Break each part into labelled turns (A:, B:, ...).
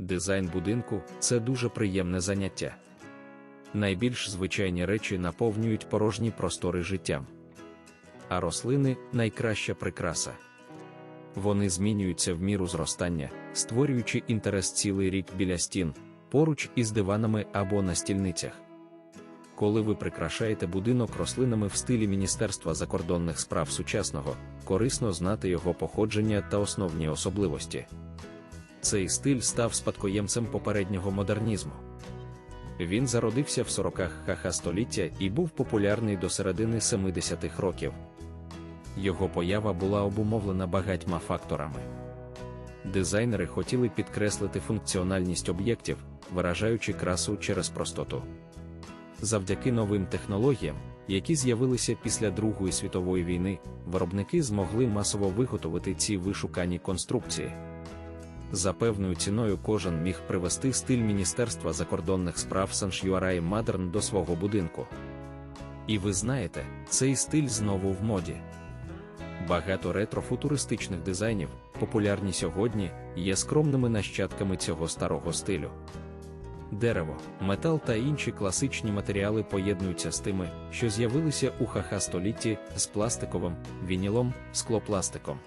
A: Дизайн будинку це дуже приємне заняття. Найбільш звичайні речі наповнюють порожні простори життям. А рослини найкраща прикраса. Вони змінюються в міру зростання, створюючи інтерес цілий рік біля стін, поруч із диванами або на стільницях. Коли ви прикрашаєте будинок рослинами в стилі Міністерства закордонних справ сучасного, корисно знати його походження та основні особливості. Цей стиль став спадкоємцем попереднього модернізму. Він зародився в 40-х ха століття і був популярний до середини 70-х років. Його поява була обумовлена багатьма факторами. Дизайнери хотіли підкреслити функціональність об'єктів, виражаючи красу через простоту. Завдяки новим технологіям, які з'явилися після Другої світової війни, виробники змогли масово виготовити ці вишукані конструкції. За певною ціною кожен міг привести стиль Міністерства закордонних справ Саншюарай Мадерн до свого будинку. І ви знаєте, цей стиль знову в моді. Багато ретро-футуристичних дизайнів, популярні сьогодні, є скромними нащадками цього старого стилю. Дерево, метал та інші класичні матеріали поєднуються з тими, що з'явилися у ха столітті з пластиковим, вінілом, склопластиком.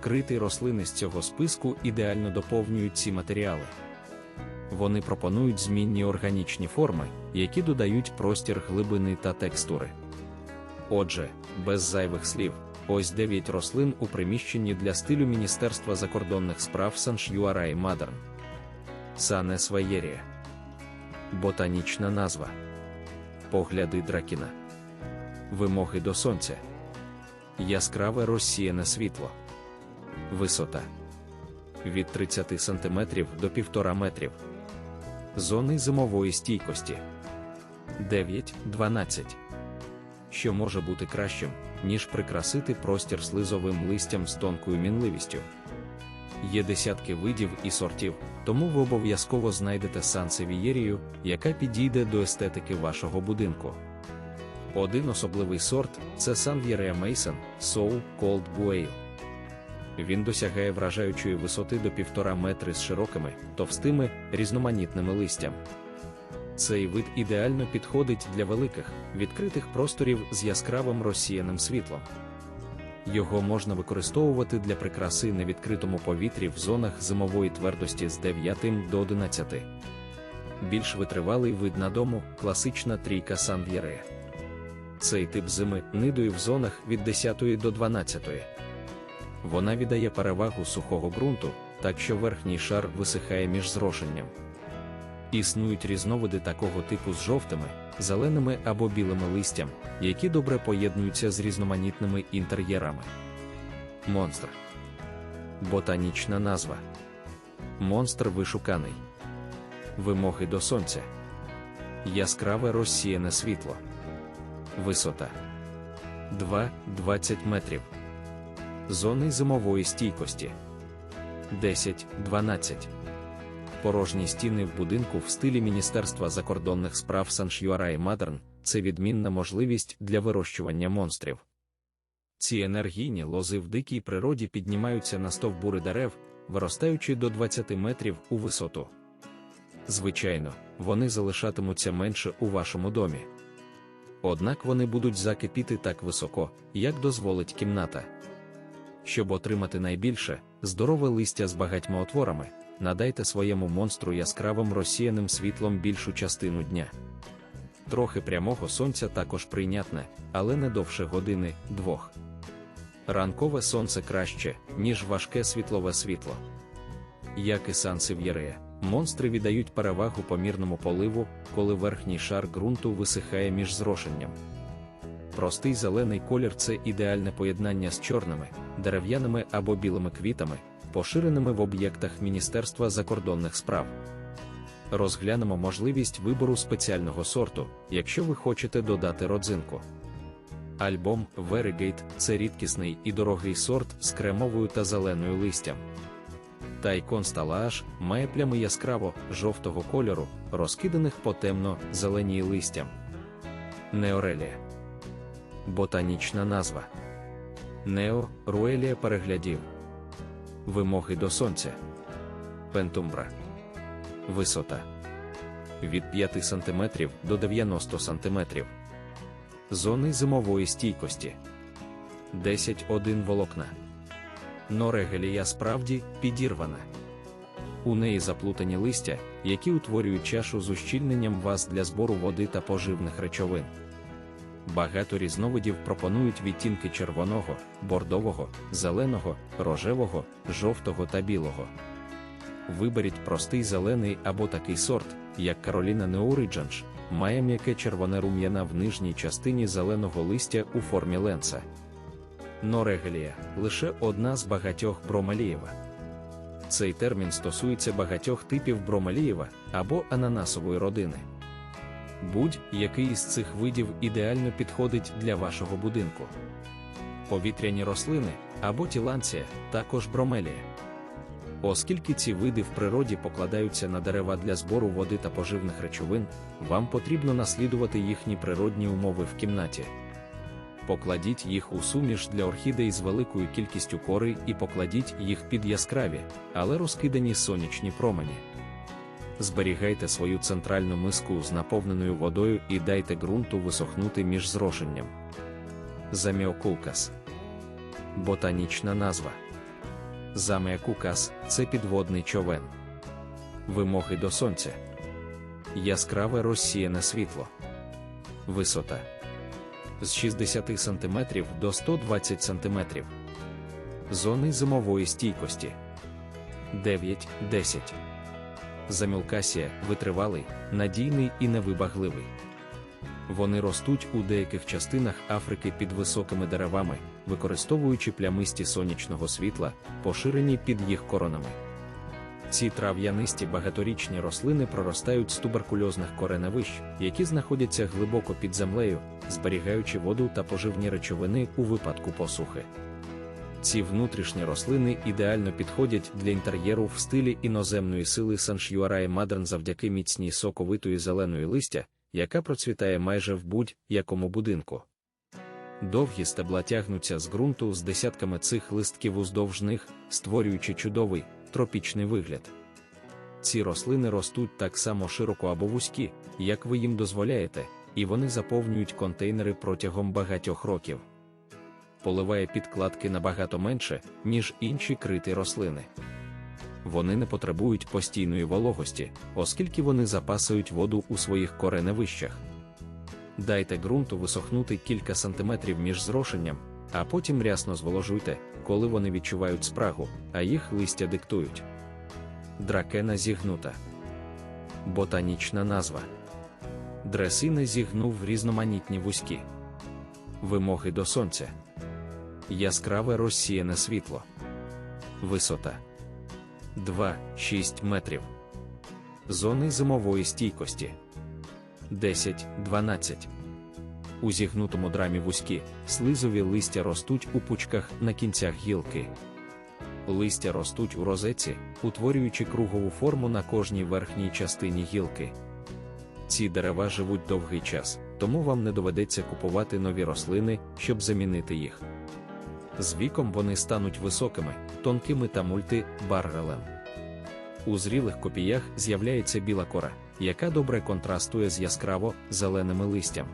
A: Крити рослини з цього списку ідеально доповнюють ці матеріали. Вони пропонують змінні органічні форми, які додають простір глибини та текстури. Отже, без зайвих слів, ось 9 рослин у приміщенні для стилю Міністерства закордонних справ Саншюарай Мадерн. Сане Сваєрія. Ботанічна назва. Погляди дракіна. Вимоги до сонця. Яскраве розсіяне світло. Висота від 30 см до 1,5 метрів. Зони зимової стійкості 9-12. Що може бути кращим, ніж прикрасити простір слизовим листям з тонкою мінливістю. Є десятки видів і сортів, тому ви обов'язково знайдете сансевієрію, яка підійде до естетики вашого будинку. Один особливий сорт це Санв'єрея Мейсон Soul Cold Guale. Він досягає вражаючої висоти до 1,5 метри з широкими, товстими, різноманітними листям. Цей вид ідеально підходить для великих, відкритих просторів з яскравим розсіяним світлом. Його можна використовувати для прикраси на відкритому повітрі в зонах зимової твердості з 9 до 11. Більш витривалий вид на дому класична трійка Санв'єре. Цей тип зими нидує в зонах від 10 до 12. Вона віддає перевагу сухого ґрунту, так що верхній шар висихає між зрошенням. Існують різновиди такого типу з жовтими, зеленими або білими листям, які добре поєднуються з різноманітними інтер'єрами. Монстр. Ботанічна назва. Монстр вишуканий. Вимоги до сонця. Яскраве розсіяне світло. Висота 2-20 метрів. Зони зимової стійкості 10-12. Порожні стіни в будинку в стилі Міністерства закордонних справ Саншюарай Мадерн це відмінна можливість для вирощування монстрів. Ці енергійні лози в дикій природі піднімаються на стовбури дерев, виростаючи до 20 метрів у висоту. Звичайно, вони залишатимуться менше у вашому домі. Однак вони будуть закипіти так високо, як дозволить кімната. Щоб отримати найбільше, здорове листя з багатьма отворами, надайте своєму монстру яскравим розсіяним світлом більшу частину дня. Трохи прямого сонця також прийнятне, але не довше години двох. Ранкове сонце краще, ніж важке світлове світло. Як і сансев'єрея, монстри віддають перевагу помірному поливу, коли верхній шар ґрунту висихає між зрошенням. Простий зелений колір це ідеальне поєднання з чорними, дерев'яними або білими квітами, поширеними в об'єктах Міністерства закордонних справ. Розглянемо можливість вибору спеціального сорту, якщо ви хочете додати родзинку. Альбом Varigate – це рідкісний і дорогий сорт з кремовою та зеленою листям. Тайкон сталааш має плями яскраво жовтого кольору, розкиданих по темно зеленій листям. Неорелія. Ботанічна назва. Нео Руелія переглядів. Вимоги до сонця. Пентумбра. Висота від 5 см до 90 см. Зони зимової стійкості 10-1 волокна. Норегелія справді підірвана. У неї заплутані листя, які утворюють чашу з ущільненням ваз для збору води та поживних речовин. Багато різновидів пропонують відтінки червоного, бордового, зеленого, рожевого, жовтого та білого. Виберіть простий зелений або такий сорт, як Кароліна Неориджанж, має м'яке червоне рум'яна в нижній частині зеленого листя у формі ленца. Норегелія лише одна з багатьох бромалієва. Цей термін стосується багатьох типів бромалієва або ананасової родини. Будь-який із цих видів ідеально підходить для вашого будинку. Повітряні рослини або тіланція, також бромелія. Оскільки ці види в природі покладаються на дерева для збору води та поживних речовин, вам потрібно наслідувати їхні природні умови в кімнаті. Покладіть їх у суміш для орхідей з великою кількістю кори і покладіть їх під яскраві, але розкидані сонячні промені. Зберігайте свою центральну миску з наповненою водою і дайте ґрунту висохнути між зрошенням. Заміокулкас Ботанічна назва. Заміокукас це підводний човен. Вимоги до сонця. Яскраве розсіяне світло. Висота з 60 см до 120 см. Зони зимової стійкості 9-10. Замілкасія витривалий, надійний і невибагливий. Вони ростуть у деяких частинах Африки під високими деревами, використовуючи плямисті сонячного світла, поширені під їх коронами. Ці трав'янисті багаторічні рослини проростають з туберкульозних кореневищ, які знаходяться глибоко під землею, зберігаючи воду та поживні речовини у випадку посухи. Ці внутрішні рослини ідеально підходять для інтер'єру в стилі іноземної сили Саншюарай Мадерн завдяки міцній соковитої зеленої листя, яка процвітає майже в будь-якому будинку. Довгі стебла тягнуться з ґрунту з десятками цих листків уздовж них, створюючи чудовий тропічний вигляд. Ці рослини ростуть так само широко або вузькі, як ви їм дозволяєте, і вони заповнюють контейнери протягом багатьох років. Поливає підкладки набагато менше, ніж інші криті рослини. Вони не потребують постійної вологості, оскільки вони запасують воду у своїх кореневищах. Дайте ґрунту висохнути кілька сантиметрів між зрошенням, а потім рясно зволожуйте, коли вони відчувають спрагу, а їх листя диктують. Дракена зігнута. Ботанічна назва. Дресина зігнув різноманітні вузькі. Вимоги до сонця. Яскраве розсіяне світло. Висота 2-6 метрів. Зони зимової стійкості 10-12. У зігнутому драмі вузькі, слизові листя ростуть у пучках на кінцях гілки. Листя ростуть у розеці, утворюючи кругову форму на кожній верхній частині гілки. Ці дерева живуть довгий час, тому вам не доведеться купувати нові рослини, щоб замінити їх. З віком вони стануть високими, тонкими та мультибаррелем. У зрілих копіях з'являється біла кора, яка добре контрастує з яскраво зеленими листям.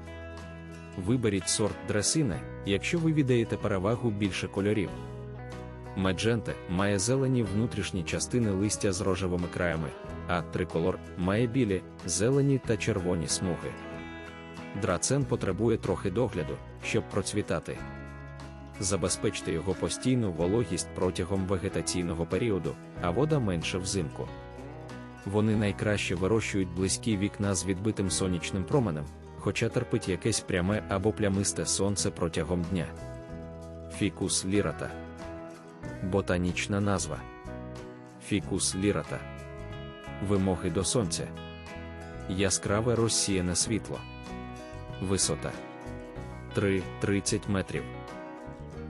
A: Виберіть сорт дресини, якщо ви віддаєте перевагу більше кольорів. Медженте має зелені внутрішні частини листя з рожевими краями, а триколор має білі, зелені та червоні смуги. Драцен потребує трохи догляду, щоб процвітати. Забезпечте його постійну вологість протягом вегетаційного періоду, а вода менше взимку. Вони найкраще вирощують близькі вікна з відбитим сонячним променем, хоча терпить якесь пряме або плямисте сонце протягом дня. Фікус лірата. Ботанічна назва. Фікус лірата. Вимоги до сонця. Яскраве розсіяне світло. Висота 3-30 метрів.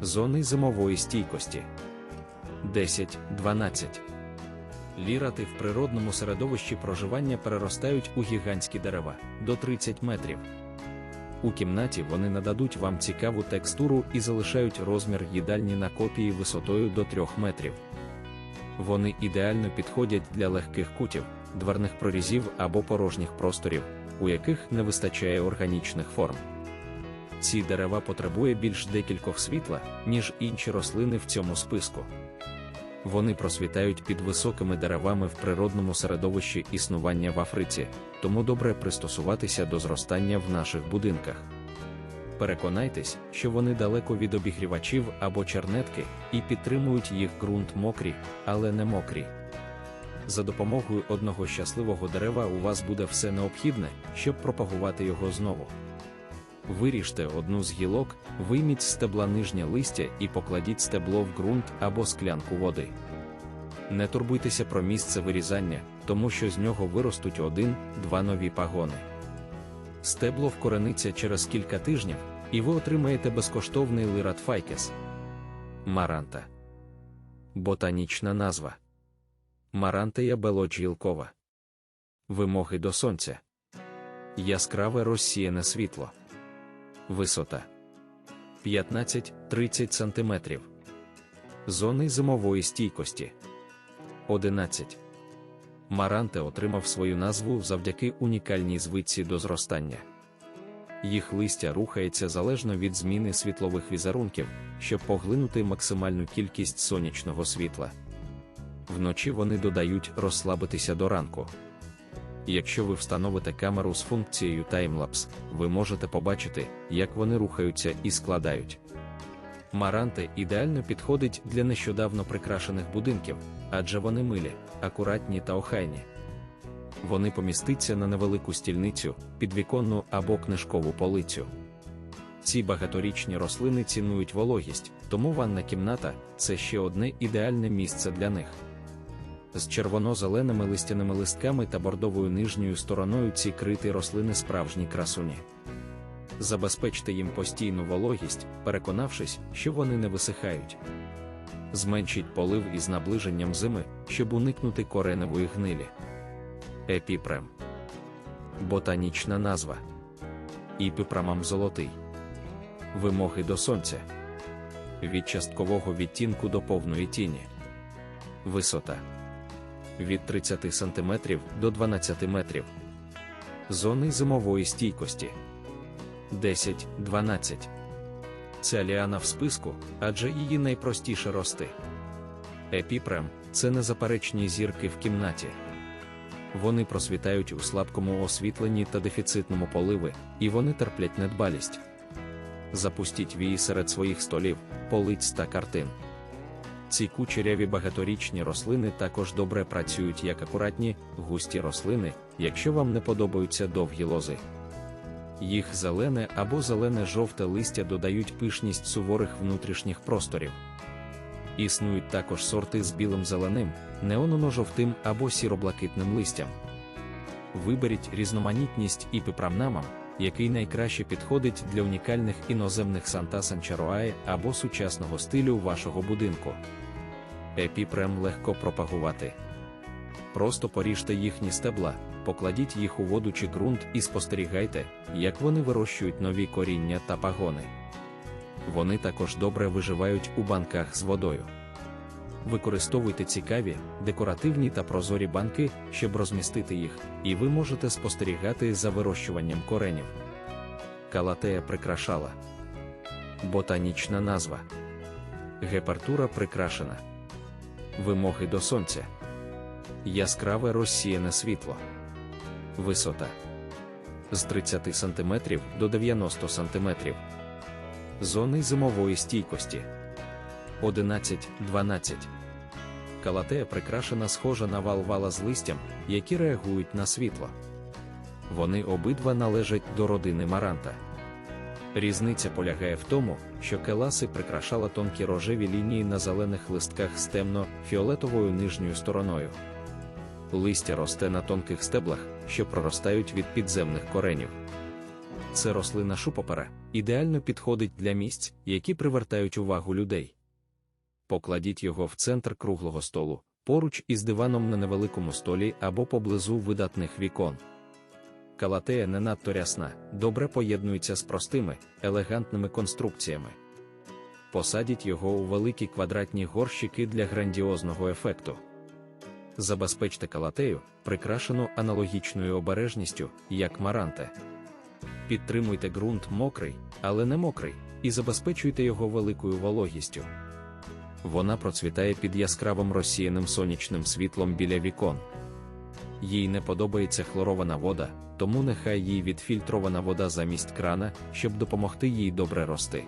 A: Зони зимової стійкості 10-12. Лірати в природному середовищі проживання переростають у гігантські дерева до 30 метрів. У кімнаті вони нададуть вам цікаву текстуру і залишають розмір їдальні на копії висотою до 3 метрів. Вони ідеально підходять для легких кутів, дверних прорізів або порожніх просторів, у яких не вистачає органічних форм. Ці дерева потребує більш декількох світла, ніж інші рослини в цьому списку. Вони просвітають під високими деревами в природному середовищі існування в Африці, тому добре пристосуватися до зростання в наших будинках. Переконайтесь, що вони далеко від обігрівачів або чернетки і підтримують їх ґрунт мокрі, але не мокрі. За допомогою одного щасливого дерева у вас буде все необхідне, щоб пропагувати його знову. Виріжте одну з гілок, вийміть з стебла нижнє листя і покладіть стебло в ґрунт або склянку води. Не турбуйтеся про місце вирізання, тому що з нього виростуть один-два нові пагони. Стебло вкорениться через кілька тижнів, і ви отримаєте безкоштовний лират файкес. Маранта. Ботанічна назва. Марантея белоджілкова. Вимоги до сонця. Яскраве розсіяне світло. Висота 15-30 см. Зони зимової стійкості 11. Маранте отримав свою назву завдяки унікальній звичці до зростання. Їх листя рухається залежно від зміни світлових візерунків, щоб поглинути максимальну кількість сонячного світла. Вночі вони додають розслабитися до ранку. Якщо ви встановите камеру з функцією таймлапс, ви можете побачити, як вони рухаються і складають. Маранти ідеально підходить для нещодавно прикрашених будинків, адже вони милі, акуратні та охайні. Вони поміститься на невелику стільницю, підвіконну або книжкову полицю. Ці багаторічні рослини цінують вологість, тому ванна кімната це ще одне ідеальне місце для них. З червоно-зеленими листяними листками та бордовою нижньою стороною ці криті рослини справжні красуні. Забезпечте їм постійну вологість, переконавшись, що вони не висихають. Зменшіть полив із наближенням зими, щоб уникнути кореневої гнилі. Епіпрем. Ботанічна назва. Іпіпрамам золотий. Вимоги до сонця. Від часткового відтінку до повної тіні. Висота від 30 см до 12 метрів. Зони зимової стійкості 10-12. Ця ліана в списку, адже її найпростіше рости. Епіпрем це незаперечні зірки в кімнаті. Вони просвітають у слабкому освітленні та дефіцитному поливи, і вони терплять недбалість. Запустіть вії серед своїх столів, полиць та картин. Ці кучеряві багаторічні рослини також добре працюють як акуратні, густі рослини, якщо вам не подобаються довгі лози. Їх зелене або зелене-жовте листя додають пишність суворих внутрішніх просторів. Існують також сорти з білим зеленим, неононо-жовтим або сіроблакитним листям. Виберіть різноманітність і пипрамнамам, який найкраще підходить для унікальних іноземних Санта Санчароае або сучасного стилю вашого будинку. Епіпрем легко пропагувати. Просто поріжте їхні стебла, покладіть їх у воду чи ґрунт і спостерігайте, як вони вирощують нові коріння та пагони. Вони також добре виживають у банках з водою. Використовуйте цікаві, декоративні та прозорі банки, щоб розмістити їх, і ви можете спостерігати за вирощуванням коренів. Калатея прикрашала. Ботанічна назва. Гепартура прикрашена. Вимоги до сонця. Яскраве розсіяне світло. Висота з 30 см до 90 см. Зони зимової стійкості 11-12. Калатея прикрашена схожа на вал-вала з листям, які реагують на світло. Вони обидва належать до родини Маранта. Різниця полягає в тому, що келаси прикрашала тонкі рожеві лінії на зелених листках з темно-фіолетовою нижньою стороною. Листя росте на тонких стеблах, що проростають від підземних коренів. Це рослина шупопера, ідеально підходить для місць, які привертають увагу людей. Покладіть його в центр круглого столу, поруч із диваном на невеликому столі або поблизу видатних вікон. Калатея не надто рясна, добре поєднується з простими, елегантними конструкціями. Посадіть його у великі квадратні горщики для грандіозного ефекту. Забезпечте калатею, прикрашену аналогічною обережністю, як маранте. Підтримуйте ґрунт мокрий, але не мокрий, і забезпечуйте його великою вологістю. Вона процвітає під яскравим розсіяним сонячним світлом біля вікон. Їй не подобається хлорована вода, тому нехай їй відфільтрована вода замість крана, щоб допомогти їй добре рости.